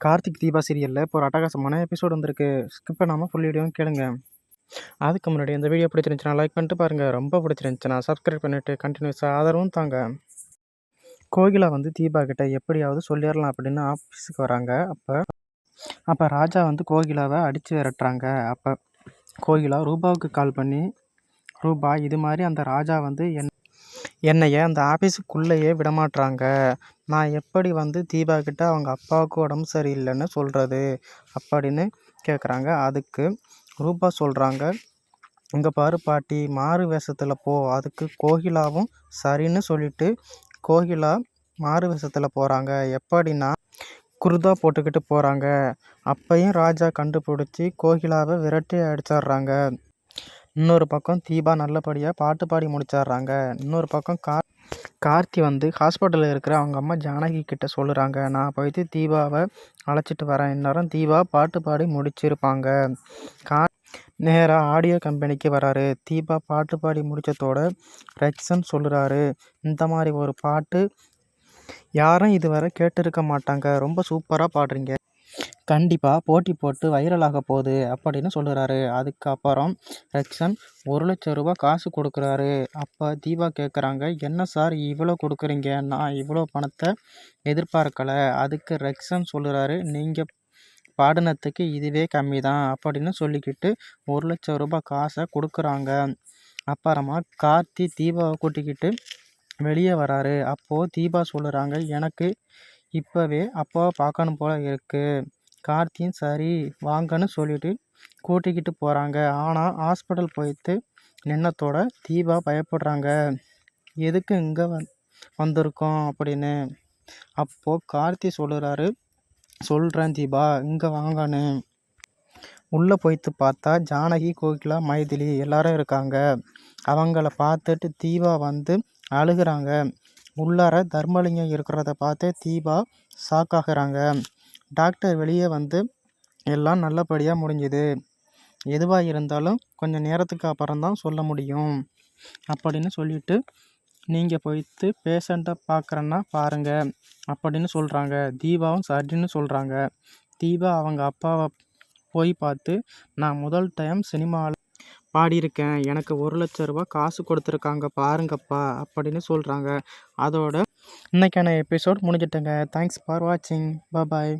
கார்த்திக் தீபா சீரியலில் இப்போ ஒரு அட்டகாசமான எபிசோடு வந்திருக்கு. ஸ்கிப் பண்ணாமல் ஃபுல் வீடியோவும் கேளுங்க. அதுக்கு முன்னாடி இந்த வீடியோ பிடிச்சிருந்துச்சுன்னா லைக் பண்ணிட்டு பாருங்கள் ரொம்ப பிடிச்சிருந்துச்சுன்னா சப்ஸ்கிரைப் பண்ணிவிட்டு கண்டினியூஸாக ஆதரவும் தாங்க. கோகிலா வந்து தீபா கிட்ட எப்படியாவது சொல்லிடலாம் அப்படின்னு ஆஃபீஸுக்கு வராங்க. அப்போ அப்போ ராஜா வந்து கோகிலாவை அடித்து விரட்டுறாங்க. அப்போ கோகிலா ரூபாவுக்கு கால் பண்ணி ரூபா இது மாதிரி அந்த ராஜா வந்து என் என்னையை அந்த ஆஃபீஸுக்குள்ளேயே விடமாட்டுறாங்க நான் எப்படி வந்து தீபா கிட்ட அவங்க அப்பாவுக்கு உடம்பு சரியில்லைன்னு சொல்கிறது அப்படின்னு கேட்குறாங்க அதுக்கு ரூபா சொல்கிறாங்க இங்கே பாரு பாட்டி மாறு வேஷத்தில் போ. அதுக்கு கோகிலாவும் சரின்னு சொல்லிட்டு கோகிலா மாறு வேஷத்தில் போகிறாங்க எப்படின்னா குருதா போட்டுக்கிட்டு போகிறாங்க அப்பையும் ராஜா கண்டுபிடிச்சி கோகிலாவை விரட்டி அடிச்சிட்றாங்க. இன்னொரு பக்கம் தீபா நல்லபடியாக பாட்டு பாடி முடிச்சிடுறாங்க. இன்னொரு பக்கம் கா கார்த்தி வந்து ஹாஸ்பிட்டலில் இருக்கிற அவங்க அம்மா ஜானகி கிட்ட சொல்லுறாங்க. நான் போயிட்டு தீபாவை அழைச்சிட்டு வரேன். இந்நேரம் தீபா பாட்டு பாடி முடிச்சிருப்பாங்க. கா நேராக ஆடியோ கம்பெனிக்கு வராரு. தீபா பாட்டு பாடி முடித்ததோட ரெக்ஸன் சொல்லுறாரு. இந்த மாதிரி ஒரு பாட்டு யாரும் இதுவரை கேட்டிருக்க மாட்டாங்க. ரொம்ப சூப்பராக பாடுறீங்க. கண்டிப்பாக போட்டி போட்டு வைரலாக போகுது அப்படின்னு சொல்லுறாரு. அதுக்கப்புறம் ரக்ஷன் ஒரு லட்சம் ரூபா காசு கொடுக்குறாரு. அப்போ தீபா கேட்குறாங்க என்ன சார் இவ்வளோ கொடுக்குறீங்க? நான் இவ்வளோ பணத்தை எதிர்பார்க்கலை. அதுக்கு ரக்ஷன் சொல்லுறாரு நீங்கள் பாடினத்துக்கு இதுவே கம்மி தான் அப்படின்னு சொல்லிக்கிட்டு ஒரு லட்சம் ரூபாய் காசை கொடுக்குறாங்க. அப்புறமா கார்த்தி தீபாவை கூட்டிக்கிட்டு வெளியே வராரு. அப்போது தீபா சொல்லுறாங்க எனக்கு இப்போவே அப்பாவை பார்க்கணும் போல இருக்குது கார்த்தியும் சரி வாங்கன்னு சொல்லிட்டு கூட்டிக்கிட்டு போகிறாங்க ஆனால் ஹாஸ்பிட்டல் போயிட்டு நின்னத்தோட தீபா பயப்படுறாங்க. எதுக்கு இங்கே வந் வந்திருக்கோம்? அப்படின்னு. அப்போது கார்த்தி சொல்லுறாரு சொல்கிறேன் தீபா இங்கே வாங்கன்னு. உள்ளே போய்த்து பார்த்தா ஜானகி கோகிலா மைதிலி எல்லாரும் இருக்காங்க. அவங்கள பார்த்துட்டு தீபா வந்து அழுகுறாங்க. உள்ளார தர்மலிங்கம் இருக்கிறத பார்த்து தீபா ஷாக் டாக்டர் வெளியே வந்து எல்லாம் நல்லபடியாக முடிஞ்சுது. எதுவாக இருந்தாலும் கொஞ்சம் நேரத்துக்கு அப்புறம் தான் சொல்ல முடியும் அப்படின்னு சொல்லிட்டு நீங்கள் போய்ட்டு பேஷண்ட்டை பார்க்குறேன்னா பாருங்கள் அப்படின்னு சொல்கிறாங்க தீபாவும் சரின்னு சொல்கிறாங்க தீபா அவங்க அப்பாவை போய் பார்த்து நான் முதல் டைம் சினிமாவில் பாடியிருக்கேன். எனக்கு ஒரு லட்ச ரூபா காசு கொடுத்துருக்காங்க பாருங்கப்பா அப்படின்னு சொல்கிறாங்க அதோட இன்றைக்கான எபிசோட் முடிஞ்சிட்டேங்க. தேங்க்ஸ் ஃபார் வாட்சிங் பாய்